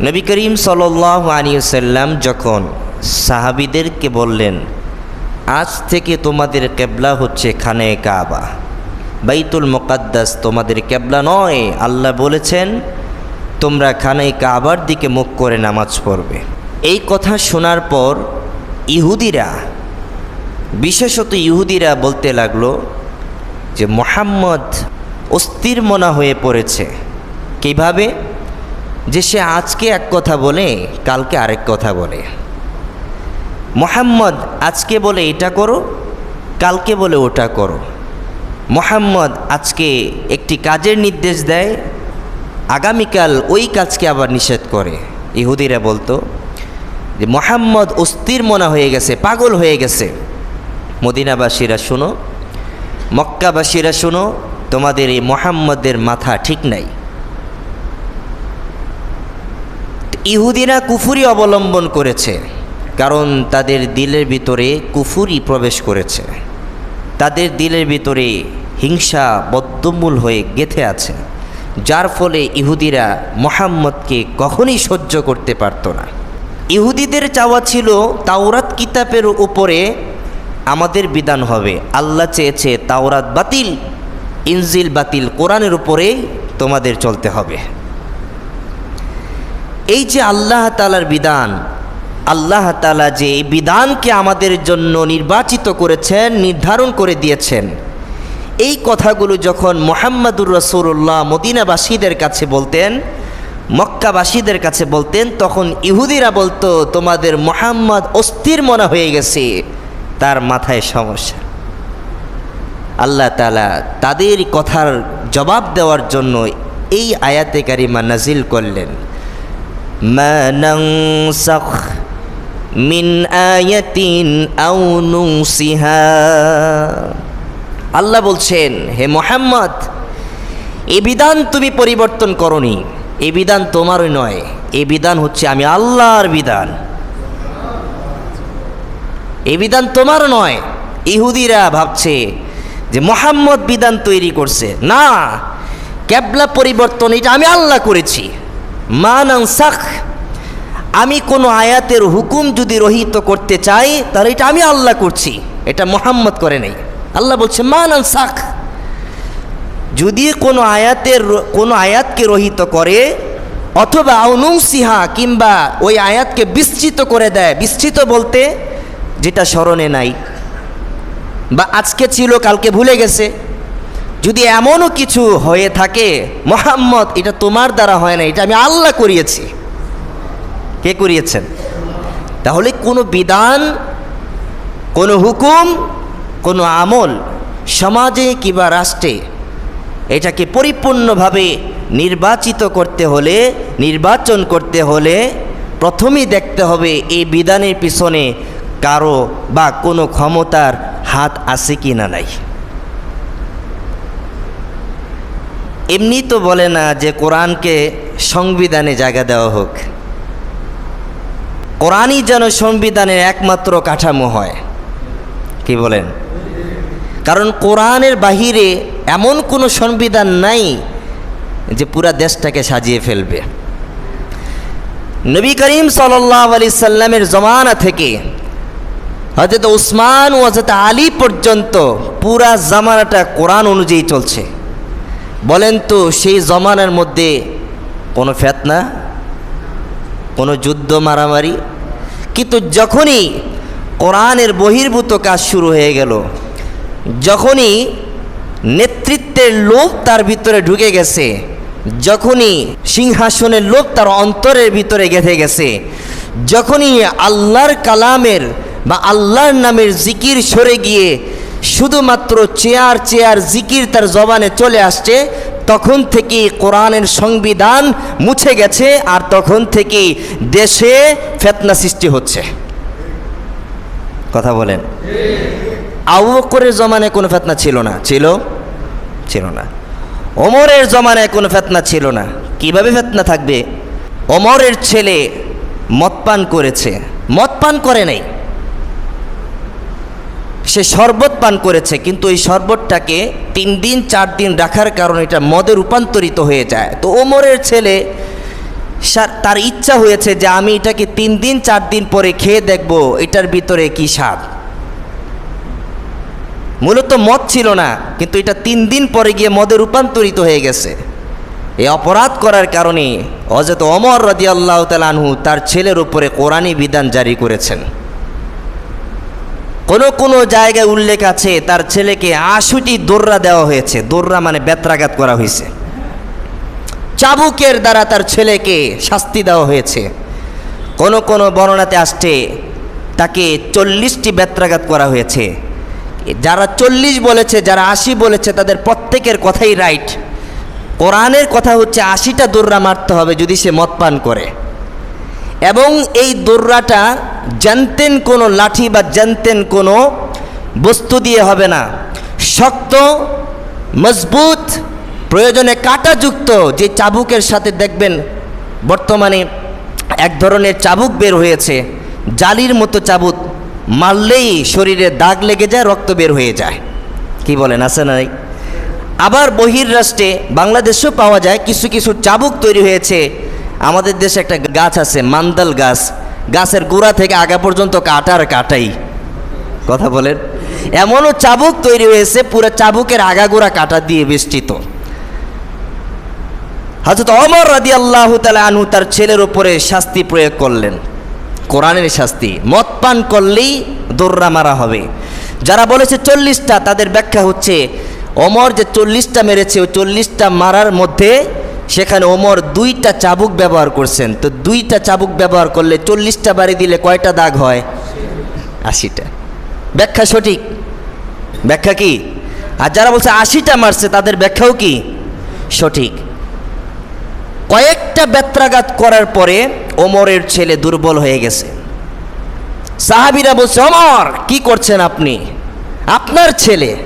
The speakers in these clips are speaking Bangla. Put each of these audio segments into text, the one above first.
নবী করিম সাল্লাহ আনিয়াল্লাম যখন সাহাবিদেরকে বললেন, আজ থেকে তোমাদের কেবলা হচ্ছে খানে কাবা। বাইতুল মোকাদ্দাস তোমাদের কেবলা নয়। আল্লাহ বলেছেন, তোমরা খানে কাবার দিকে মুখ করে নামাজ পড়বে। এই কথা শোনার পর ইহুদিরা, বিশেষত ইহুদিরা বলতে লাগল যে, মোহাম্মদ অস্থির মনা হয়ে পড়েছে। কীভাবে? যে সে আজকে এক কথা বলে, কালকে আরেক কথা বলে। মোহাম্মদ আজকে বলে এটা করো, কালকে বলে ওটা করো। মোহাম্মদ আজকে একটি কাজের নির্দেশ দেয়, আগামীকাল ওই কাজকে আবার নিষেধ করে। ইহুদিরা বলতো যে, মোহাম্মদ অস্থির মনা হয়ে গেছে, পাগল হয়ে গেছে। মদিনাবাসীরা শুনো, মক্কাবাসীরা শুনো, তোমাদের এই মোহাম্মদের মাথা ঠিক নাই। ইহুদিরা কুফুরি অবলম্বন করেছে, কারণ তাদের দিলের ভিতরে কুফুরি প্রবেশ করেছে। তাদের দিলের ভিতরে হিংসা বদ্ধমূল হয়ে গেথে আছে, যার ফলে ইহুদিরা মোহাম্মদকে কখনই সহ্য করতে পারত না। ইহুদিদের চাওয়া ছিল, তাওরাত কিতাবের উপরে আমাদের বিধান হবে, আল্লাহ চেয়েছে তাওরাত বাতিল, ইনজিল বাতিল কোরআনের উপরেই তোমাদের চলতে হবে। এই যে আল্লাহ তালার বিধান, আল্লাহ তালা যে এই বিধানকে আমাদের জন্য নির্বাচিত করেছেন, নির্ধারণ করে দিয়েছেন, এই কথাগুলো যখন মোহাম্মদুর রসুল্লাহ মদিনাবাসীদের কাছে বলতেন, মক্কাবাসীদের কাছে বলতেন, তখন ইহুদিরা বলতো, তোমাদের মোহাম্মদ অস্থির মনে হয়ে গেছে, তার মাথায় সমস্যা। আল্লাহ তালা তাদের কথার জবাব দেওয়ার জন্য এই আয়াতে কারিমা নাজিল করলেন। ما ننسخ من آية أو ننسها আল্লাহ বলছেন হে মোহাম্মদ এ বিধান তুমি পরিবর্তন করনি এ বিধান তোমারই নয় এ বিধান হচ্ছে আমি আল্লাহর বিধান এ বিধান তোমার নয় ইহুদিরা ভাবছে যে মোহাম্মদ বিধান তৈরি করছে না ক্যাবলা পরিবর্তন এটা আমি আল্লাহ করেছি মানাংসাখ আমি কোনো আয়াতের হুকুম যদি রহিত করতে চাই, তাহলে এটা আমি আল্লাহ করছি। এটা মোহাম্মদ করে নেই। আল্লাহ বলছে মানাংসাখ যদি কোনো আয়াতের কোনো আয়াতকে রহিত করে, অথবা সিহা কিংবা ওই আয়াতকে বিস্তৃত করে দেয়, বিস্তৃত বলতে যেটা স্মরণে নাই। বা আজকে ছিল, কালকে ভুলে গেছে। যদি এমনও কিছু হয়ে থাকে, মোহাম্মদ, এটা তোমার দ্বারা হয় না, এটা আমি আল্লাহ করিয়েছি। কে করিয়েছেন? তাহলে কোনো বিধান, কোনো হুকুম, কোনো আমল সমাজে কিংবা রাষ্ট্রে এটাকে পরিপূর্ণভাবে নির্বাচিত করতে হলে, নির্বাচন করতে হলে প্রথমেই দেখতে হবে এই বিধানের পিছনে কারও বা কোনো ক্ষমতার হাত আছে কি না নাই। এমনি তো বলে না যে কোরআনকে সংবিধানে জায়গা দেওয়া হোক। কোরআনই যেন সংবিধানের একমাত্র কাঠামো হয়। কি বলেন? কারণ কোরআনের বাহিরে এমন কোনো সংবিধান নাই যে পুরা দেশটাকে সাজিয়ে ফেলবে। নবী করিম সাল্লাহ আলি সাল্লামের জমানা থেকে হজরত উসমান ও হজরত আলী পর্যন্ত পুরা জামানাটা কোরআন অনুযায়ী চলছে। বলেন তো, সেই জমানার মধ্যে কোনো ফেতনা, কোনো যুদ্ধ মারামারি? কিন্তু যখনই কোরআনের বহির্ভূত কাজ শুরু হয়ে গেল, যখনই নেতৃত্বের লোভ তার ভিতরে ঢুকে গেছে, যখনই সিংহাসনের লোভ তার অন্তরের ভিতরে গেঁথে গেছে, যখনই আল্লাহর কালামের বা আল্লাহর নামের জিকির সরে গিয়ে শুধুমাত্র চেয়ার চেয়ার জিকির তার জবানে চলে আসছে, তখন থেকে কোরআনের সংবিধান মুছে গেছে আর তখন থেকে দেশে ফেতনা সৃষ্টি হচ্ছে। কথা বলেন। আবু বকরের জমানায় কোনো ফেতনা ছিল না। ছিল? ছিল না। ওমরের জমানায় কোনো ফেতনা ছিল না। কীভাবে ফেতনা থাকবে? ওমরের ছেলে মদ পান করেছে। মদ পান করে নাই। সে শরবত পান করেছে, কিন্তু এই শরবতটাকে তিন দিন, চার দিন রাখার কারণে এটা মদে রূপান্তরিত হয়ে যায়। তো ওমরের ছেলে তার ইচ্ছা হয়েছে যে আমি এটাকে তিন দিন, চার দিন পরে খেয়ে দেখব, এটার ভিতরে কি স্বাদ। মূলত মদ ছিল না, কিন্তু এটা তিন দিন পরে গিয়ে মদে রূপান্তরিত হয়ে গেছে। এই অপরাধ করার কারণে অযত অমর রাজি আল্লাহ তালানহু তার ছেলের উপরে কোরআনী বিধান জারি করেছেন। কোনো কোনো জায়গায় উল্লেখ আছে, তার ছেলেকে আশুটি দোররা দেওয়া হয়েছে। দোররা মানে বেত্রাঘাত করা হয়েছে। চাবুকের দ্বারা তার ছেলেকে শাস্তি দেওয়া হয়েছে। কোনো কোনো বর্ণনাতে আসছে, তাকে চল্লিশটি বেত্রাঘাত করা হয়েছে। যারা চল্লিশ বলেছে, যারা আশি বলেছে, তাদের প্রত্যেকের কথাই রাইট কোরআনের কথা হচ্ছে, আশিটা দোররা মারতে হবে যদি সে মদ পান করে। এবং এই দোররাটা জানতেন কোনো লাঠি বা জানতেন কোনো বস্তু দিয়ে হবে না। শক্ত, মজবুত, প্রয়োজনে কাঁটাযুক্ত যে চাবুকের সাথে দেখবেন বর্তমানে এক ধরনের চাবুক বের হয়েছে। জালির মতো চাবুক মারলেই শরীরে দাগ লেগে যায়, রক্ত বের হয়ে যায়। কি বলেন, আছে না? আবার বহির্রাষ্ট্রে বাংলাদেশেও পাওয়া যায়, কিছু কিছু চাবুক তৈরি হয়েছে। আমাদের দেশে একটা গাছ আছে, মান্দাল গাছ। গাছের গোড়া থেকে আগা পর্যন্ত কাটার কাটাই। কথা বলেন? এমনও চাবুক তৈরি হয়েছে, পুরো চাবুকের আগাগোড়া কাটা দিয়ে বেষ্টিত। হজরত অমর রাদি আল্লাহ আনহু তার ছেলের উপরে শাস্তি প্রয়োগ করলেন। কোরআনের শাস্তি। মদ পান করলেই দৌড়া মারা হবে। যারা বলেছে চল্লিশটা, তাদের ব্যাখ্যা হচ্ছে অমর যে চল্লিশটা মেরেছে, ওই চল্লিশটা মারার মধ্যে সেখানে ওমর দুইটা চাবুক ব্যবহার করছেন। তো দুইটা চাবুক ব্যবহার করলে চল্লিশটা বাড়ি দিলে কয়টা দাগ হয়? আশিটা। ব্যাখ্যা সঠিক? ব্যাখ্যা কি? আর যারা বলছে আশিটা মারছে, তাদের ব্যাখ্যাও কি? সঠিক। কয়েকটা বেত্রাঘাত করার পরে ওমরের ছেলে দুর্বল হয়ে গেছে। সাহাবিরা বলছে অমর কি করছেন আপনি? আপনার ছেলে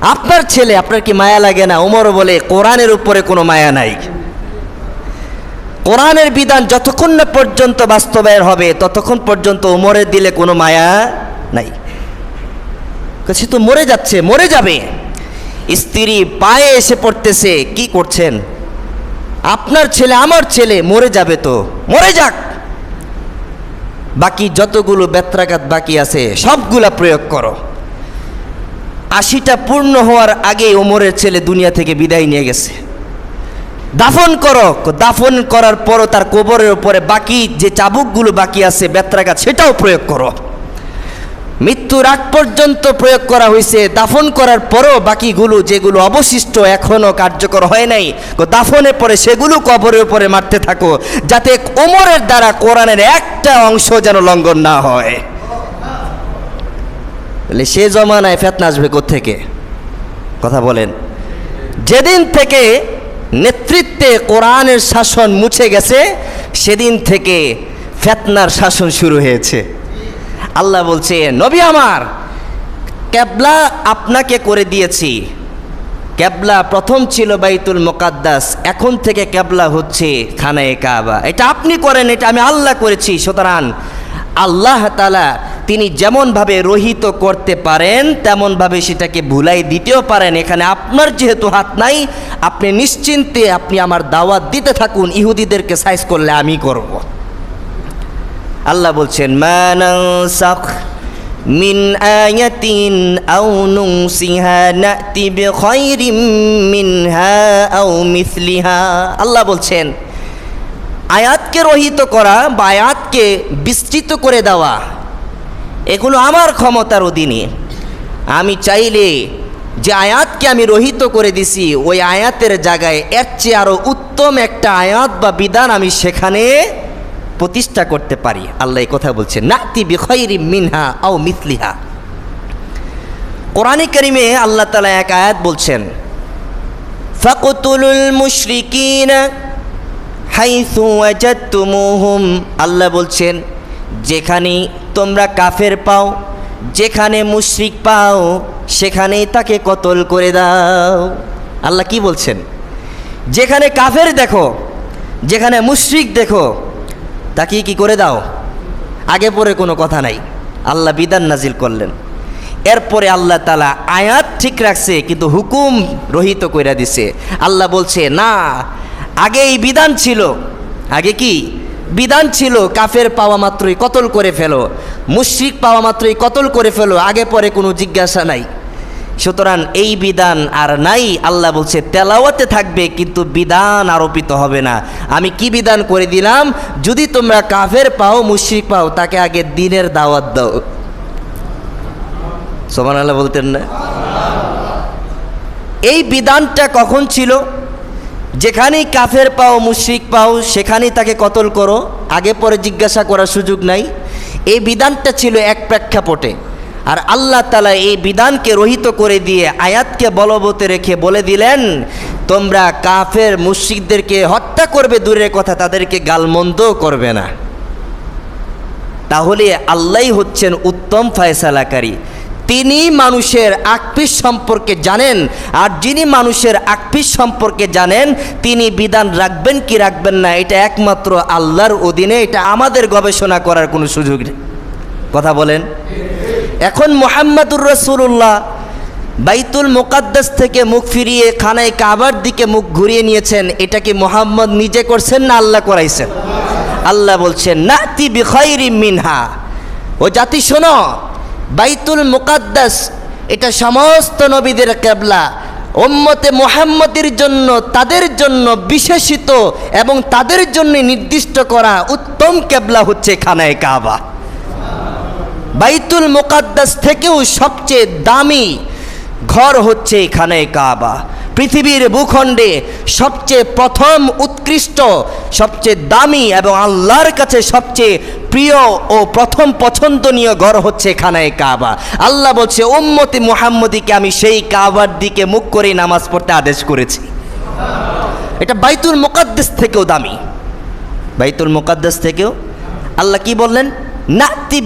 আপনার ছেলে, আপনার কি মায়া লাগে না? ওমর বলে, কোরআনের উপরে কোনো মায়া নাই। কোরআনের বিধান যতক্ষণ না পর্যন্ত বাস্তবায়ন হবে, ততক্ষণ পর্যন্ত ওমরের দিলে কোনো মায়া নাই। সে তো মরে যাচ্ছে, মরে যাবে। স্ত্রী পায়ে এসে পড়তেছে, কি করছেন? আপনার ছেলে, আমার ছেলে, মরে যাবে তো। মরে যাক। বাকি যতগুলো বেত্রাঘাত বাকি আছে, সবগুলা প্রয়োগ করো। আশিটা পূর্ণ হওয়ার আগে ওমরের ছেলে দুনিয়া থেকে বিদায় নিয়ে গেছে। দাফন করো, দাফন করার পরও তার কোবরের উপরে বাকি যে চাবুকগুলো বাকি আছে, বেত্রাঘাত, সেটাও প্রয়োগ করো। মৃত্যুর আগ পর্যন্ত প্রয়োগ করা হয়েছে। দাফন করার পরও বাকিগুলো যেগুলো অবশিষ্ট এখনও কার্যকর হয় নাই দাফনের পরে সেগুলো কবরের উপরে মারতে থাকো, যাতে কোমরের দ্বারা কোরআনের একটা অংশ যেন লঙ্ঘন না হয়। বলে সে জমানায় ফেতনা আসবে থেকে কথা বলেন। যেদিন থেকে নেতৃত্বে কোরআনের শাসন মুছে গেছে, সেদিন থেকে ফেতনার শাসন শুরু হয়েছে। আল্লাহ বলছে, নবী আমার, ক্যাবলা আপনাকে করে দিয়েছি। ক্যাবলা প্রথম ছিল বাইতুল মোকাদ্দাস, এখন থেকে ক্যাবলা হচ্ছে খানায় কাবা। এটা আপনি করেন, এটা আমি আল্লাহ করেছি। সুতরাং আল্লাহ তালা তিনি যেমনভাবে রহিত করতে পারেন, তেমনভাবে সেটাকে ভুলাই দিতেও পারেন। এখানে আপনার যেহেতু হাত নাই, আপনি নিশ্চিন্তে আপনি আমার দাওয়াত দিতে থাকুন, ইহুদিদেরকে সাইজ করলে আমি করব। আল্লাহ বলছেন মিন আয়াতিন আও নুসিহা নাতি বিখাইরিম মিনহা আও মিসলিহা। আল্লাহ বলছেন, আয়াতকে রহিত করা বা আয়াতকে বিস্তৃত করে দেওয়া এগুলো আমার ক্ষমতার অধীনে। আমি চাইলে যে আয়াতকে আমি রহিত করে দিছি, ওই আয়াতের জায়গায় এর চেয়ে আরও উত্তম একটা আয়াত বা বিধান আমি সেখানে প্রতিষ্ঠা করতে পারি। আল্লাহ কথা বলছে নাতি বিখয়রি মিনহা আও মিথলিহা কোরআনে করিমে আল্লাহ তালা এক আয়াত বলছেন, ফাকতুলুল মুশরিকিনা হাইসু ওয়াজাতুমুহুম আল্লাহ বলছেন, যেখানে তোমরা কাফের পাও, যেখানে মুশরিক পাও, সেখানেই তাকে কতল করে দাও। আল্লাহ কি বলছেন? যেখানে কাফের দেখো, যেখানে মুশরিক দেখো, তাকে কি করে দাও? আগে পরে কোনো কথা নাই। আল্লাহ বিধান নাজিল করলেন। এরপরে আল্লাহ তালা আয়াত ঠিক রাখছে, কিন্তু হুকুম রহিত কইরা দিছে। আল্লাহ বলছে, না, আগে এই বিধান ছিল। আগে কি? বিধান ছিল কাফের পাওয়া মাত্রই কতল করে ফেলো, মুশরিক পাওয়া মাত্রই কতল করে ফেলো, আগে পরে কোনো জিজ্ঞাসা নাই। সুতরাং এই বিধান আর নাই, আল্লাহ বলছে, তেলাওয়াতে থাকবে কিন্তু বিধান আরোপিত হবে না। আমি কি বিধান করে দিলাম? যদি তোমরা কাফের পাও, মুশরিক পাও, তাকে আগে দিনের দাওয়াত দাও। সোমান আল্লাহ বলতেন না? এই বিধানটা কখন ছিল? যেখানেই কাফের পাও, মুশরিক পাও, সেখানেই তাকে কতল করো। আগে পরে জিজ্ঞাসা করার সুযোগ নাই। এই বিধানটা ছিল এক প্রেক্ষাপটে। আর আল্লাহ তালা এই বিধানকে রহিত করে দিয়ে আয়াতকে বলবতে রেখে বলে দিলেন, তোমরা কাফের মুশরিকদেরকে হত্যা করবে, দূরের কথা তাদেরকে গালমন্দও করবে না। তাহলে আল্লাহ হচ্ছেন উত্তম ফয়সালাকারী। তিনি মানুষের আকপিস সম্পর্কে জানেন, আর যিনি মানুষের আকপিস সম্পর্কে জানেন, তিনি বিধান রাখবেন কি রাখবেন না, এটা একমাত্র আল্লাহর অধীনে, এটা আমাদের গবেষণা করার কোনো সুযোগ নেই। কথা বলেন। এখন মোহাম্মদুর রসুল্লাহ বাইতুল মোকাদ্দাস থেকে মুখ ফিরিয়ে খানায় কাবার দিকে মুখ ঘুরিয়ে নিয়েছেন, এটা কি মোহাম্মদ নিজে করছেন না আল্লাহ করাইছেন? আল্লাহ বলছেন না নাতি বিখয়রি মিনহা। ও জাতি, শোনো বাইতুল মুকাদ্দাস, এটা সমস্ত নবীদের কেবলা। ওম্মতে মোহাম্মদের জন্য, তাদের জন্য বিশেষিত এবং তাদের জন্য নির্দিষ্ট করা উত্তম কেবলা হচ্ছে খানায় কাবা। বাইতুল মোকাদ্দাস থেকেও সবচেয়ে দামি ঘর হচ্ছে এখানে কাবা। পৃথিবীর ভূখণ্ডে সবচেয়ে প্রথম উৎকৃষ্ট, সবচেয়ে দামি এবং আল্লাহর কাছে সবচেয়ে প্রিয় ও প্রথম পছন্দনীয় ঘর হচ্ছে এখানে কাবা। আল্লাহ বলছে, উম্মতি মুহাম্মদিকে আমি সেই কাবার দিকে মুখ করে নামাজ পড়তে আদেশ করেছি। এটা বাইতুল মোকাদ্দাস থেকেও দামি। বাইতুল মোকাদ্দাস থেকেও? আল্লাহ কি বললেন? নাতি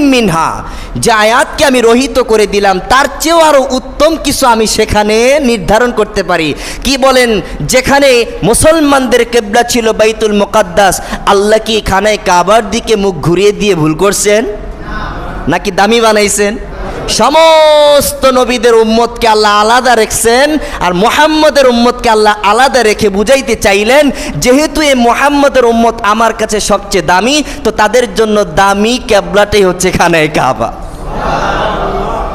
মিনহা। যে আয়াতকে আমি রহিত করে দিলাম, তার চেয়েও আরও উত্তম কিছু আমি সেখানে নির্ধারণ করতে পারি। কি বলেন? যেখানে মুসলমানদের কেবলা ছিল বাইতুল মোকাদ্দাস, আল্লাহ কি খানায় কাবার দিকে মুখ ঘুরিয়ে দিয়ে ভুল করছেন? নাকি দামি বানাইছেন? সমস্ত নবীদের উম্মতকে আল্লাহ আলাদা রেখছেন আর মোহাম্মদের উম্মতকে আল্লাহ আলাদা রেখে বুঝাইতে চাইলেন, যেহেতু এই মোহাম্মদের উম্মত আমার কাছে সবচেয়ে দামি, তো তাদের জন্য দামি ক্যাবলাটাই হচ্ছে এখানে কাবা।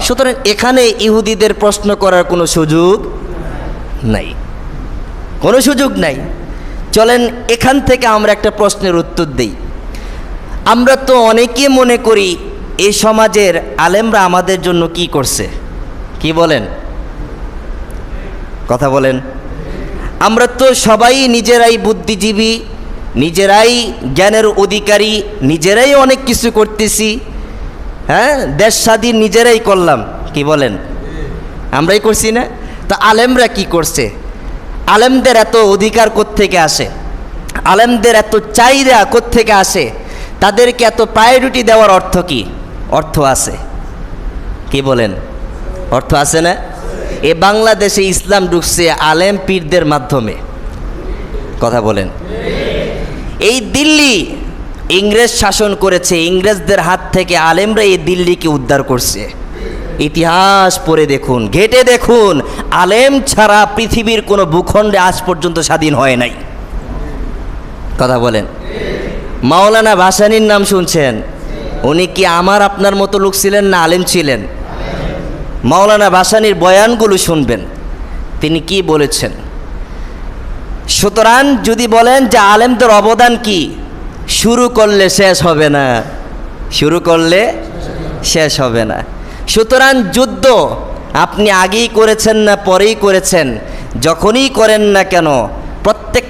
সুতরাং এখানে ইহুদিদের প্রশ্ন করার কোনো সুযোগ নাই। কোনো সুযোগ নাই। চলেন এখান থেকে আমরা একটা প্রশ্নের উত্তর দিই। আমরা তো অনেকে মনে করি এই সমাজের আলেমরা আমাদের জন্য কি করছে? কি বলেন? কথা বলেন। আমরা তো সবাই নিজেরাই বুদ্ধিজীবী, নিজেরাই জ্ঞানের অধিকারী, নিজেরাই অনেক কিছু করতেছি। হ্যাঁ? দেশ স্বাধীন নিজেরাই করলাম। কি বলেন? আমরাই করছি না? তো আলেমরা কি করছে? আলেমদের এত অধিকার থেকে আসে? আলেমদের এত চাহিদা থেকে আসে? তাদেরকে এত প্রায়োরিটি দেওয়ার অর্থ কি? অর্থ আছে। কি বলেন? অর্থ আছে না? এ বাংলাদেশে ইসলাম ঢুকছে আলেম পীরদের মাধ্যমে। কথা বলেন। এই দিল্লি ইংরেজ শাসন করেছে, ইংরেজদের হাত থেকে আলেমরা এই দিল্লিকে উদ্ধার করছে। ইতিহাস পড়ে দেখুন, ঘেটে দেখুন, আলেম ছাড়া পৃথিবীর কোনো ভূখণ্ডে আজ পর্যন্ত স্বাধীন হয় নাই। কথা বলেন। মাওলানা ভাসানির নাম শুনছেন উনি কি আমার আপনার মতো লোক ছিলেন না আলেম ছিলেন? মাওলানা ভাসানির বয়ানগুলো শুনবেন। তিনি কি বলেছেন? সুতরাং যদি বলেন যে আলেমদের অবদান কি, শুরু করলে শেষ হবে না। শুরু করলে শেষ হবে না। সুতরাং যুদ্ধ আপনি আগেই করেছেন না পরেই করেছেন, যখনই করেন না কেন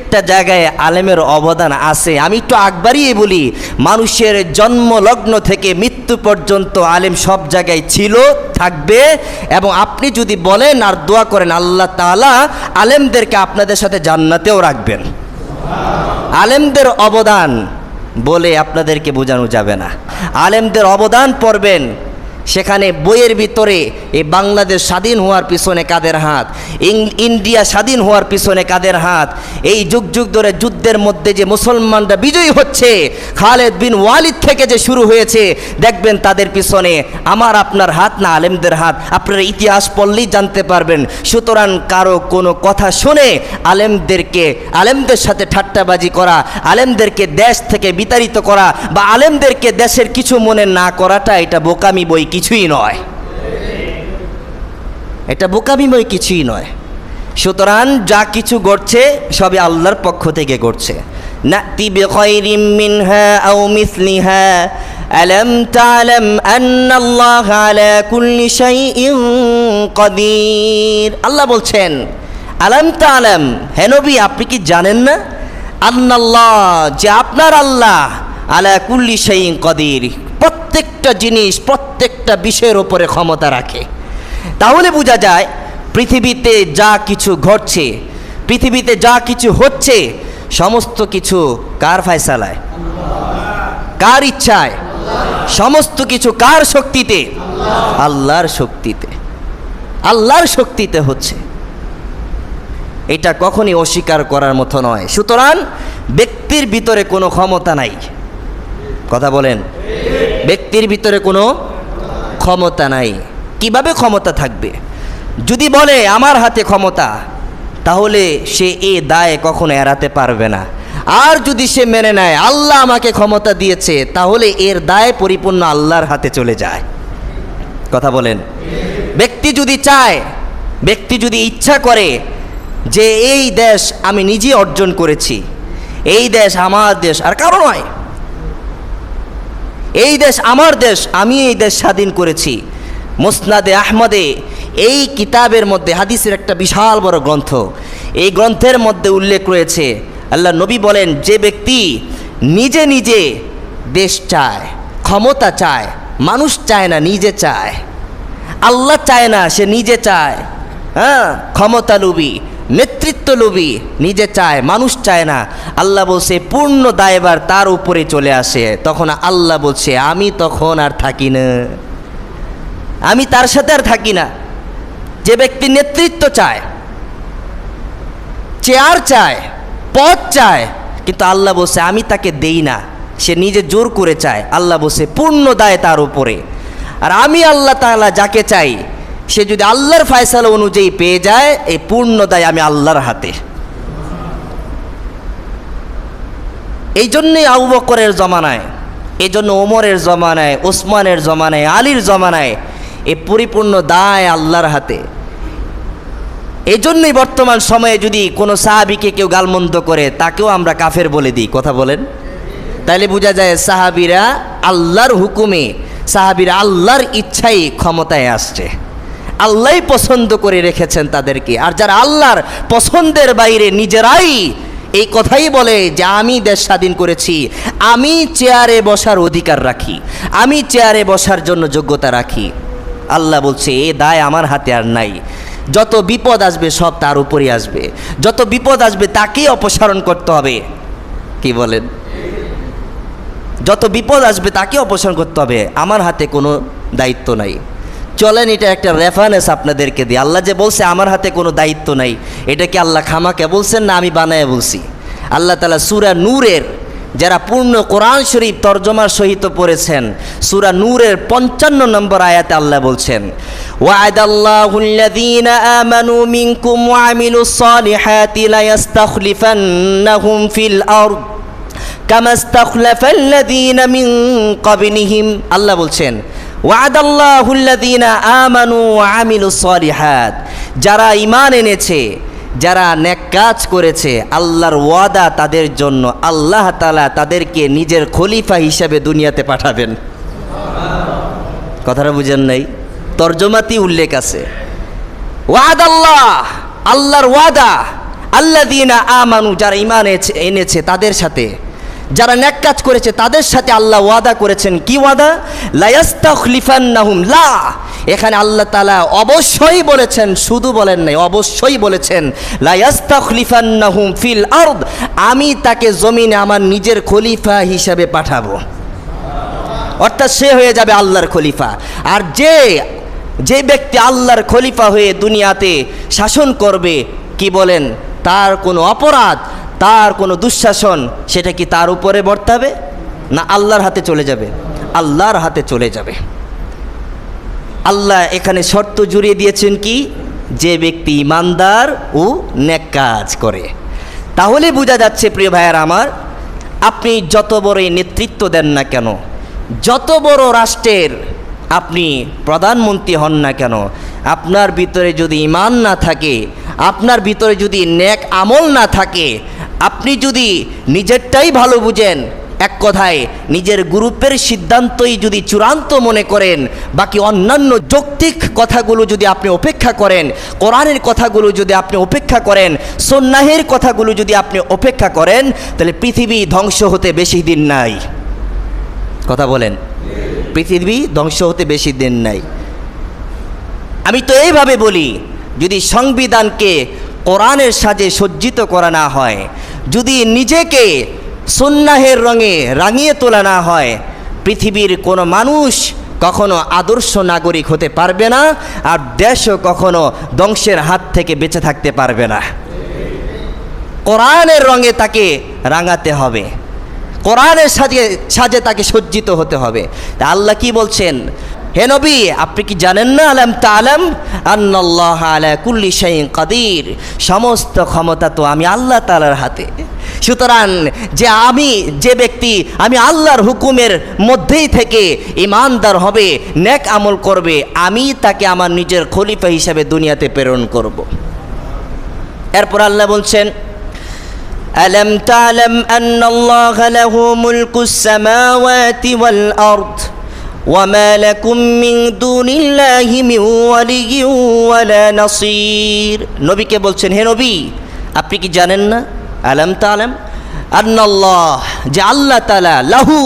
প্রত্যেকটা জায়গায় আলেমের অবদান আছে। আমি একটু আকবারিয়ে বলি, মানুষের জন্মলগ্ন থেকে মৃত্যু পর্যন্ত আলেম সব জায়গায় ছিল, থাকবে এবং আপনি যদি বলেন আর দোয়া করেন, আল্লাহ তাআলা আলেমদেরকে আপনাদের সাথে জান্নাতেও রাখবেন। আলেমদের অবদান বলে আপনাদেরকে বোঝানো যাবে না। আলেমদের অবদান পড়বেন সেখানে বইয়ের ভিতরে এই বাংলাদেশ স্বাধীন হওয়ার পিছনে কাদের হাত? ইন্ডিয়া স্বাধীন হওয়ার পিছনে কাদের হাত? এই যুগ যুগ ধরে যুদ্ধের মধ্যে যে মুসলমানরা বিজয়ী হচ্ছে, খালেদ বিন ওয়ালিদ থেকে যে শুরু হয়েছে, দেখবেন তাদের পিছনে আমার, আপনার হাত না আলেমদের হাত। আপনারা ইতিহাস পড়লেই জানতে পারবেন। সুতরাং কারও কোনো কথা শুনে আলেমদেরকে, আলেমদের সাথে ঠাট্টাবাজি করা, আলেমদেরকে দেশ থেকে বিতাড়িত করা বা আলেমদেরকে দেশের কিছু মনে না করাটা এটা বোকামি বই কিছুই নয়। এটা বোকামি বই কিছুই নয়। সুতরাং যা কিছু ঘটছে, সবই আল্লাহর পক্ষ থেকে ঘটছে। নাতি আলাম কাদির। আল্লাহ বলছেন, আলাম তা'লাম হে নবী, আপনি কি জানেন না? আন্নাল্লাহ, যে আপনার আল্লাহ আলা কুল্লি শাইইন কাদির। প্রত্যেকটা জিনিস, প্রত্যেকটা বিষয়ের ওপরে ক্ষমতা রাখে। তাহলে বোঝা যায়, পৃথিবীতে যা কিছু ঘটছে, পৃথিবীতে যা কিছু হচ্ছে, সমস্ত কিছু কার ফায়সালায়? কার ইচ্ছায়? সমস্ত কিছু কার শক্তিতে? আল্লাহর শক্তিতে। আল্লাহর শক্তিতে হচ্ছে। এটা কখনই অস্বীকার করার মতো নয়। সুতরাং ব্যক্তির ভিতরে কোনো ক্ষমতা নাই। কথা বলেন। ব্যক্তির ভিতরে কোনো ক্ষমতা নাই। কীভাবে ক্ষমতা থাকবে? যদি বলে, আমার হাতে ক্ষমতা তাহলে সে এ দায় কখনো এড়াতে পারবে না। আর যদি সে মেনে নেয়, আল্লাহ আমাকে ক্ষমতা দিয়েছে তাহলে এর দায় পরিপূর্ণ আল্লাহর হাতে চলে যায়। কথা বলেন। ব্যক্তি যদি চায়, ব্যক্তি যদি ইচ্ছা করে যে, এই দেশ আমি নিজে অর্জন করেছি, এই দেশ আমার দেশ আর কারও নয়। এই দেশ আমার দেশ, আমি এই দেশ স্বাধীন করেছি। মুসনাদে আহমদে এই কিতাবের মধ্যে, হাদিসের একটা বিশাল বড় গ্রন্থ। এই গ্রন্থের মধ্যে উল্লেখ রয়েছে, আল্লাহ নবী বলেন, যে ব্যক্তি নিজে নিজে দেশ চায়, ক্ষমতা চায়, মানুষ চায় না, নিজে চায়। আল্লাহ চায় না, সে নিজে চায়। হ্যাঁ ক্ষমতা লুবি নেতৃত্ব লুবি নিজে চায়, মানুষ চায় না। আল্লাহ বলছে, পূর্ণ দায়বার তার উপরে চলে আসে। তখন আল্লাহ বলছে, আমি তখন আর থাকি না। আমি তার সাথে আর থাকি না। যে ব্যক্তি নেতৃত্ব চায়, চেয়ার চায় পথ চায়, কিন্তু আল্লাহ বলছে, আমি তাকে দেই না। সে নিজে জোর করে চায়। আল্লাহ বলছে, পূর্ণ দায় তার উপরে। আর আমি আল্লাহ তাআলা যাকে চাই সে যদি আল্লাহর ফায়সালা অনুযায়ী পেয়ে যায়, এই পূর্ণ দায় আমি আল্লাহর হাতে। এই জন্যই আবু বকরের জমানায়, এই জন্য ওমরের জমানায়, ওসমানের জমানায়, আলীর জমানায় এই পরিপূর্ণ দায় আল্লাহর হাতে। এই জন্যই বর্তমান সময়ে যদি কোনো সাহাবিকে কেউ গালমন্দ করে, তাকেও আমরা কাফের বলে দিই। কথা বলেন। তাইলে বোঝা যায় সাহাবিরা আল্লাহর হুকুমে, সাহাবিরা আল্লাহর ইচ্ছাই ক্ষমতায় আসছে। আল্লাহই পছন্দ করে রেখেছেন তাদেরকে। আর যারা আল্লাহর পছন্দের বাইরে নিজেরাই এই কথাই বলে যে, আমি দেশ স্বাধীন করেছি। আমি চেয়ারে বসার অধিকার রাখি। আমি চেয়ারে বসার জন্য যোগ্যতা রাখি। আল্লাহ বলছে, এ দায় আমার হাতে আর নাই। যত বিপদ আসবে, সব তার উপরে আসবে। যত বিপদ আসবে, তাকেই অপসারণ করতে হবে। কি বলেন? যত বিপদ আসবে তাকে অপসারণ করতে হবে। আমার হাতে কোনো দায়িত্ব নাই। চলেন, এটা একটা রেফারেন্স আপনাদেরকে দিই। আল্লাহ যে বলছে, আমার হাতে কোনো দায়িত্ব নাই। এটা কি আল্লাহ খামাকে বলছেন না আমি বানায় বলছি? আল্লাহ তালা সুরা নূরের যারা পূর্ণ কোরআন শরীফ তর্জমার সহিত পড়েছেন, সুরা নূরের পঞ্চান্ন নম্বর আয়াতে আল্লাহ বলছেন আল্লাহ বলছেন যারা ঈমান এনেছে, যারা ন্যাক কাজ করেছে, আল্লাহর ওয়াদা তাদের জন্য আল্লাহ তালা তাদেরকে নিজের খলিফা হিসাবে দুনিয়াতে পাঠাবেন। কথাটা বুঝেন নাই? তর্জমাতি উল্লেখ আছে। ওয়াদ আল্লাহ আল্লাহর ওয়াদা আল্লাহ দিনা আমানু যারা ইমান এনেছে তাদের সাথে যারা ন্যাক কাজ করেছে, তাদের সাথে আল্লাহ ওয়াদা করেছেন। কি ওয়াদা? লায়াস্তাখলিফান্নাহুম, লা। এখানে আল্লাহ তালা অবশ্যই বলেছেন, শুধু বলেন নাই, অবশ্যই বলেছেন, লায়াস্তাখলিফান্নাহুম ফিল আরদ। আমি তাকে জমিনে আমার নিজের খলিফা হিসাবে পাঠাবো। অর্থাৎ সে হয়ে যাবে আল্লাহর খলিফা। আর যে যে ব্যক্তি আল্লাহর খলিফা হয়ে দুনিয়াতে শাসন করবে, কি বলেন? তার কোনো অপরাধ তার কোনো দুঃশাসন সেটা কি তার উপরে বর্তাবে? না আল্লাহর হাতে চলে যাবে? আল্লাহর হাতে চলে যাবে। আল্লাহ এখানে শর্ত জুড়িয়ে দিয়েছেন কি? যে ব্যক্তি ইমানদার ও ন্যাক কাজ করে। তাহলে বোঝা যাচ্ছে, প্রিয় ভাইয়ার আমার, আপনি যত বড়ই নেতৃত্ব দেন না কেন, যত বড় রাষ্ট্রের আপনি প্রধানমন্ত্রী হন না কেন, আপনার ভিতরে যদি ইমান না থাকে আপনার ভিতরে যদি নেক আমল না থাকে, আপনি যদি নিজেরটাই ভালো বুঝেন, এক কথায় নিজের গ্রুপের সিদ্ধান্তই যদি চূড়ান্ত মনে করেন, বাকি অন্যান্য যৌক্তিক কথাগুলো যদি আপনি উপেক্ষা করেন, কোরআনের কথাগুলো যদি আপনি উপেক্ষা করেন সন্ন্যাহের কথাগুলো যদি আপনি উপেক্ষা করেন, তাহলে পৃথিবী ধ্বংস হতে বেশি দিন নাই। কথা বলেন। পৃথিবী ধ্বংস হতে বেশি দিন নাই। আমি তো এইভাবে বলি যদি সংবিধানকে কোরআনের সাজে সজ্জিত করা না হয়, যদি নিজেকে সন্ন্যাহের রঙে রাঙিয়ে তোলা না হয়, পৃথিবীর কোনো মানুষ কখনো আদর্শ নাগরিক হতে পারবে না আর দেশও কখনো ধ্বংসের হাত থেকে বেঁচে থাকতে পারবে না। কোরআনের রঙে তাকে রাঙাতে হবে। কোরআনের সাজে সাজে তাকে সজ্জিত হতে হবে। আল্লাহ কি বলছেন? হে নবী আপনি কি জানেন না আলাম তালাম আন্নাল্লাহ আলা কুল্লি শাইন কাদির সমস্ত ক্ষমতা তো আমি আল্লাহ তালার হাতে সুতরাং যে আমি যে ব্যক্তি আমি আল্লাহর হুকুমের মধ্যেই থেকে ইমানদার হবে নেক আমল করবে আমি তাকে আমার নিজের খলিফা হিসাবে দুনিয়াতে প্রেরণ করব এরপর আল্লাহ বলছেন ألم تعلم أن الله له ملك السماوات والأرض وما لكم من دون الله من ولي ولا نصير নবীকে বলছেন হে নবী আপনি কি জানেন না আলম তালাম আন্নাল্লাহ যে আল্লাহ তালা লাহু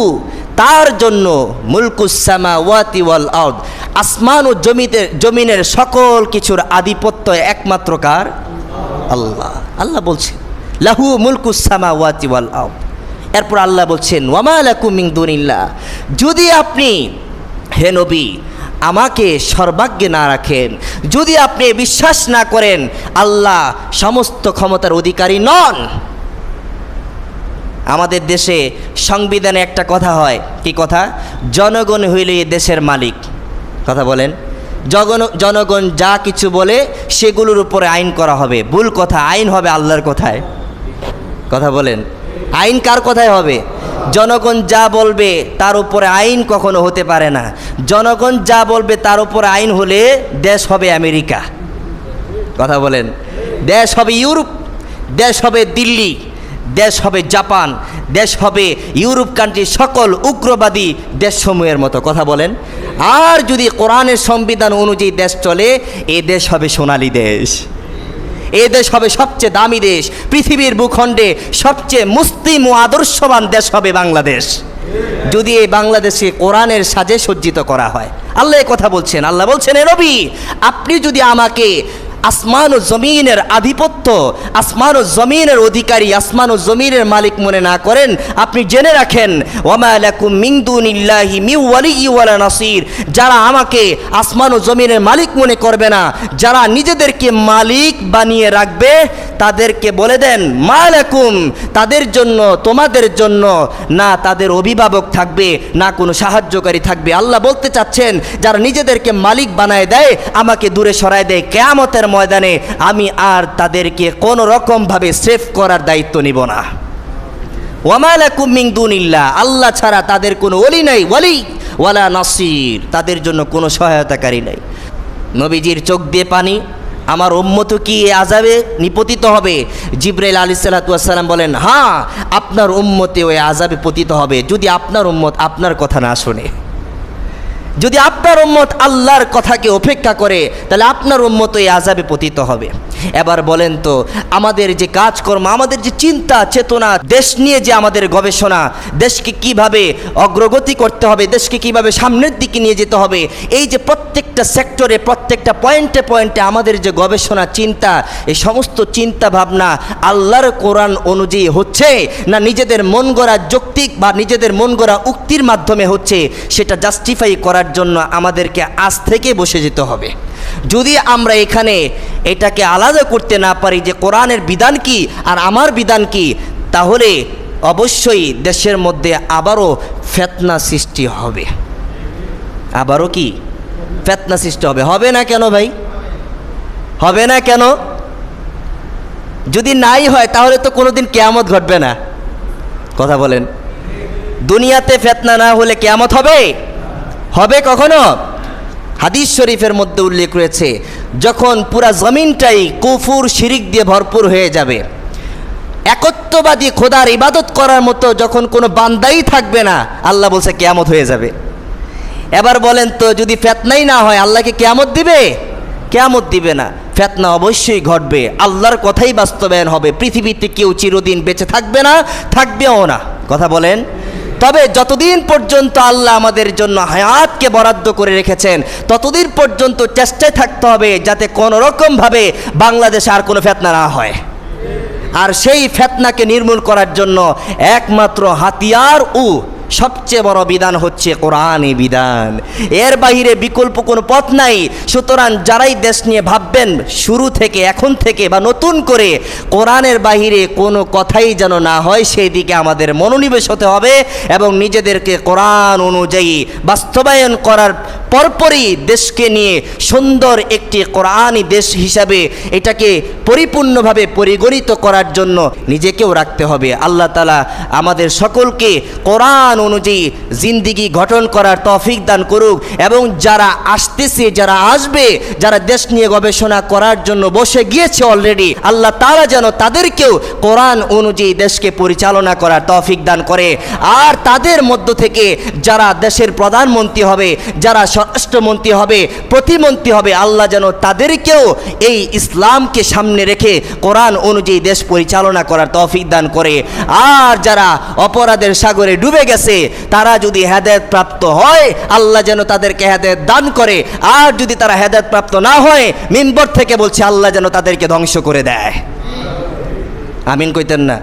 তার জন্য মুলকুসামা ওয়াতি ওয়াল আউদ আসমান ও জমিতে জমিনের সকল কিছুর আধিপত্য একমাত্র কার আল্লাহ আল্লাহ বলছেন লাহু মুলকুসামা ওয়াতি ওয়াল আউদ এরপর আল্লাহ বলছেন ওয়ামা লাকু মিং দুনিল্লাহ যদি আপনি, হে নবী, আমাকে সর্বাগ্যে না রাখেন, যদি আপনি বিশ্বাস না করেন, আল্লাহ সমস্ত ক্ষমতার অধিকারী নন। আমাদের দেশে সংবিধানে একটা কথা হয়, কি কথা? জনগণ হইলে দেশের মালিক। কথা বলেন। জগন, জনগণ যা কিছু বলে, সেগুলোর উপরে আইন করা হবে। ভুল কথা, আইন হবে আল্লাহর কথায়। কথা বলেন। আইন কার কথায় হবে? জনগণ যা বলবে তার উপরে আইন কখনো হতে পারে না। জনগণ যা বলবে তার উপরে আইন হলে দেশ হবে আমেরিকা। কথা বলেন। দেশ হবে ইউরোপ, দেশ হবে দিল্লি, দেশ হবে জাপান, দেশ হবে ইউরোপ কান্ট্রির সকল উগ্রবাদী দেশসমূহের মতো। কথা বলেন। আর যদি কোরআনের সংবিধান অনুযায়ী দেশ চলে, এ দেশ হবে সোনালী দেশ। এ দেশ হবে সবচেয়ে দামি দেশ, পৃথিবীর ভূখণ্ডে সবচেয়ে মুসলিম ও আদর্শবান দেশ হবে বাংলাদেশ। যদি এই বাংলাদেশে কোরআনের সাজে সজ্জিত করা হয়। আল্লাহ কথা বলছেন, আল্লাহ বলছেন, এ রবি, আপনি যদি আমাকে আসমান ও জমিনের আধিপত্য, আসমান ও জমিনের অধিকারী, আসমান ও জমিনের মালিক মনে না করেন। আপনি জেনে রাখেন নাসির। যারা আমাকে আসমান ও জমিনের মালিক মনে করবে না, যারা নিজেদেরকে মালিক বানিয়ে রাখবে, তাদেরকে বলে দেন মালাকুম তাদের জন্য, তোমাদের জন্য না তাদের অভিভাবক থাকবে, না কোনো সাহায্যকারী থাকবে। আল্লাহ বলতে চাচ্ছেন, যারা নিজেদেরকে মালিক বানায় দেয়, আমাকে দূরে সরায় দেয়। কেয়ামতের ময়দানে আমি আর তাদেরকে কোনো রকমভাবে সেভ করার দায়িত্ব নিব না। ওয়ামালাকুম মিং দুনিল্লাহ, আল্লাহ ছাড়া তাদের কোনো অলি নাই, ওয়ালি ওয়ালা নাসির, তাদের জন্য কোনো সহায়তাকারী নাই। নবীজির চোখ দিয়ে পানি, আমার উম্মত কি আজাবে নিপতিত হবে? জিব্রাইল আলী সাল্লাতুয়াসাল্লাম বলেন হ্যাঁ আপনার উম্মতে ওই আজাবে পতিত হবে, যদি আপনার উম্মত আপনার কথা না শোনে। যদি আপনার উম্মত আল্লাহর কথাকে উপেক্ষা করে, তাহলে আপনার উম্মত এই আজাবে পতিত হবে। এবার বলেন তো, আমাদের যে কাজকর্ম, আমাদের যে চিন্তা, চেতনা, দেশ নিয়ে যে আমাদের গবেষণা, দেশকে কীভাবে অগ্রগতি করতে হবে, দেশকে কীভাবে সামনের দিকে নিয়ে যেতে হবে, এই যে প্রত্যেকটা সেক্টরে, প্রত্যেকটা পয়েন্টে পয়েন্টে আমাদের যে গবেষণা, চিন্তা, এই সমস্ত চিন্তা ভাবনা আল্লাহর কোরআন অনুযায়ী হচ্ছে না নিজেদের মন গড়া যৌক্তিক বা নিজেদের মন গড়া উক্তির মাধ্যমে হচ্ছে, সেটা জাস্টিফাই করার জন্য আমাদেরকে আজ থেকে বসে যেতে হবে। যদি আমরা এখানে এটাকে আলাদা করতে না পারি যে কোরআনের বিধান কি আর আমার বিধান কি, তাহলে অবশ্যই দেশের মধ্যে আবারও ফেতনা সৃষ্টি হবে। আবারও কি? ফেতনা সৃষ্টি হবে। হবে না কেন ভাই? হবে না কেন? যদি নাই হয়, তাহলে তো কোনোদিন কেয়ামত ঘটবে না। কথা বলেন। দুনিয়াতে ফেতনা না হলে কেয়ামত হবে? হবে কখনো? হাদিস শরীফের মধ্যে উল্লেখ রয়েছে, যখন পুরা জমিনটাই কুফুর শিরিক দিয়ে ভরপুর হয়ে যাবে। একত্ববাদী খোদার ইবাদত করার মতো যখন কোনো বান্দাই থাকবে না, আল্লাহ বলছে কেয়ামত হয়ে যাবে। এবার বলেন তো, যদি ফেতনাই না হয়, আল্লাহকে কেয়ামত দিবে? কেয়ামত দিবে না। ফেতনা অবশ্যই ঘটবে। আল্লাহর কথাই বাস্তবায়ন হবে। পৃথিবীতে কেউ চিরদিন বেঁচে থাকবে না, থাকবেও না। কথা বলেন। তবে যতদিন পর্যন্ত আল্লাহ আমাদের জন্য হায়াতকে বরাদ্দ করে রেখেছেন, ততদিন পর্যন্ত চেষ্টায় থাকতে হবে যাতে কোনোরকমভাবে বাংলাদেশে আর কোনো ফেতনা না হয়। আর সেই ফেতনাকে নির্মূল করার জন্য একমাত্র হাতিয়ার ও সবচেয়ে বড় বিধান হচ্ছে কোরআনই বিধান। এর বাইরে বিকল্প কোনো পথ নাই। সুতরাং যারাই দেশ নিয়ে ভাববেন, শুরু থেকে, এখন থেকে বা নতুন করে কোরআনের বাহিরে কোনো কথাই যেন না হয় সেই দিকে আমাদের মনোনিবেশ হতে হবে এবং নিজেদেরকে কোরআন অনুযায়ী বাস্তবায়ন করার পরপরই দেশকে নিয়ে সুন্দর একটি কোরআনই দেশ হিসাবে এটাকে পরিপূর্ণভাবে পরিগণিত করার জন্য নিজেকেও রাখতে হবে। আল্লাহ তালা আমাদের সকলকে কোরআন অনুযায়ী জিন্দিগি গঠন করার তৌফিক দান করুক এবং যারা আসতেছে, যারা আসবে, যারা দেশ নিয়ে গবেষণা করার জন্য বসে গিয়েছে অলরেডি আল্লাহ তারা যেন তাদেরকেও কোরআন অনুযায়ী দেশকে পরিচালনা করার তৌফিক দান করে। আর তাদের মধ্য থেকে যারা দেশের প্রধানমন্ত্রী হবে, যারা স্বরাষ্ট্রমন্ত্রী হবে, প্রতিমন্ত্রী হবে, আল্লাহ যেন তাদেরকেও এই ইসলামকে সামনে রেখে কোরআন অনুযায়ী দেশ পরিচালনা করার তৌফিক দান করে। আর যারা অপরাধের সাগরে ডুবে গেছে তারা যদি হেদায়ত প্রাপ্ত হয়, আল্লাহ যেন তাদেরকে হেদায়ত দান করে। আর যদি তারা হেদায়ত প্রাপ্ত না হয়, মিম্বর থেকে বলছে, আল্লাহ যেন তাদেরকে ধ্বংস করে দেয়। আমিন কইতেন না?